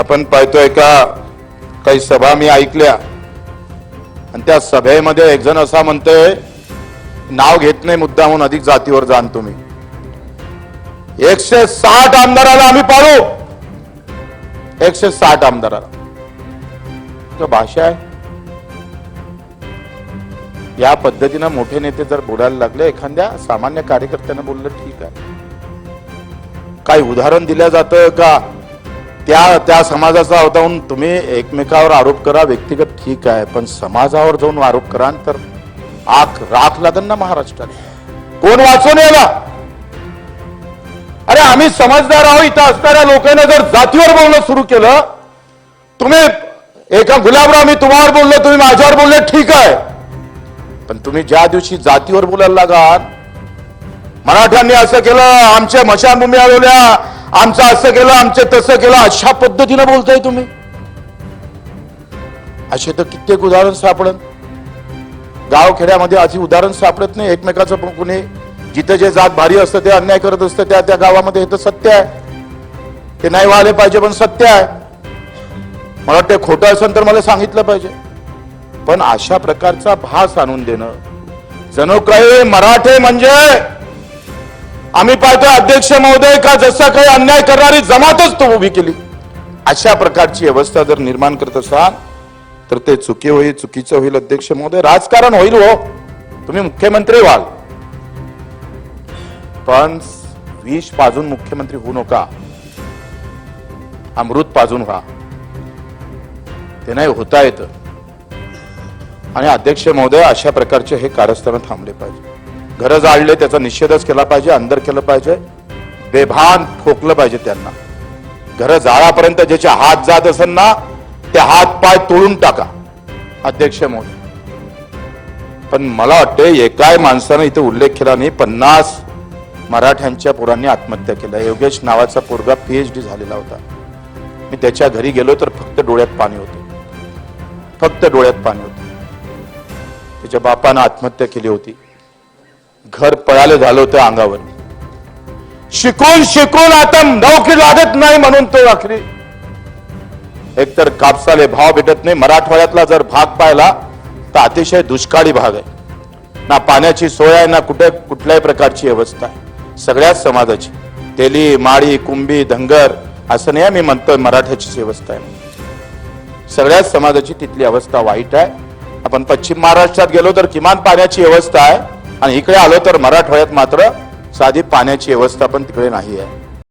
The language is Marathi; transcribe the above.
आपण पाहतोय का काही सभा मी ऐकल्या. आणि त्या सभेमध्ये एक जण असा म्हणतोय नाव घेत नाही मुद्दा म्हणून अधिक जातीवर जाण तुम्ही. एकशे साठ आमदाराला आम्ही पाळू. एकशे साठ आमदाराला. भाषा आहे. या पद्धतीनं मोठे नेते जर बोलायला लागले एखाद्या सामान्य कार्यकर्त्यानं बोललं ठीक आहे. काही उदाहरण दिलं जातं का? त्या त्या समाजाचा होता म्हणून तुम्ही एकमेकावर आरोप करा व्यक्तिगत ठीक आहे पण समाजावर जाऊन आरोप करा तर आख राख लागन ना महाराष्ट्रात. कोण वाचून याला अरे आम्ही समजदार आहोत इथं असणाऱ्या लोकांना जर जातीवर बोलणं सुरू केलं तुम्ही एका गुलाबराव मी तुम्हावर बोललो तुम्ही माझ्यावर बोलले ठीक आहे. पण तुम्ही ज्या दिवशी जातीवर बोलायला लागाल मराठ्यांनी असं केलं आमच्या मशानभूमी आलेल्या आमचं असं केलं आमचं तसं केलं अशा पद्धतीनं बोलताय तुम्ही. असे तर कित्येक उदाहरण सापडन गावखेड्यामध्ये अशी उदाहरण सापडत नाही एकमेकाचं पण कुणी जिथे जे जात भारी असतं ते अन्याय करत असतं त्या त्या गावामध्ये हे तर सत्य आहे. ते नाही व्हायला पाहिजे पण सत्य आहे. मला वाटतं खोटं असेल तर मला सांगितलं पाहिजे. पण अशा प्रकारचा भास आणून देणं जणू काही मराठे म्हणजे आम्ही पाहतो अध्यक्ष महोदय का जसा काही अन्याय करणारी जमातच तो उभी केली. अशा प्रकारची अवस्था जर निर्माण करत असाल तर ते चुकी होईल चुकीचं होईल अध्यक्ष महोदय. राजकारण होईल हो. तुम्ही मुख्यमंत्री व्हाल. पण विष पाजून मुख्यमंत्री होऊ नका. अमृत पाजून व्हा. ते नाही होता येतं. आणि अध्यक्ष महोदय अशा प्रकारचे हे कारस्थान थांबले पाहिजे. घरं जाळले त्याचा निषेधच केला पाहिजे अंदर केलं पाहिजे. बेभान ठोकलं पाहिजे त्यांना. घरं जाळापर्यंत ज्याचे हात जात असेल ना ते हात पाय तोडून टाका अध्यक्ष मोदी पण मला वाटते एकाय माणसानं इथे उल्लेख केला नाही पन्नास मराठ्यांच्या पोरांनी आत्महत्या केल्या योगेश नावाचा पोरगा पीएचडी झालेला होता. मी त्याच्या घरी गेलो तर फक्त डोळ्यात पाणी होतं. फक्त डोळ्यात पाणी होतं. त्याच्या बापानं आत्महत्या केली होती. घर पळाले झालं होतं अंगावर. शिकून शिकून आता नोकरी लागत नाही म्हणून तो आखरी. एकतर कापसाले भाव भेटत नाही मराठवाड्यातला जर भाग पाहिला तर अतिशय दुष्काळी भाग आहे. ना पाण्याची सोय आहे ना कुठे कुठल्याही प्रकारची अवस्था आहे. सगळ्याच समाजाची. तेली माळी कुंभी धंगर असं नाही मी म्हणतोय मराठ्याचीच व्यवस्था आहे. सगळ्याच समाजाची तिथली अवस्था वाईट आहे. आपण पश्चिम महाराष्ट्रात गेलो तर किमान पाण्याची व्यवस्था आहे. आणि इकडे आलो तर मराठवाड्यात मात्र साधी पाण्याची व्यवस्था पण तिकडे नाही आहे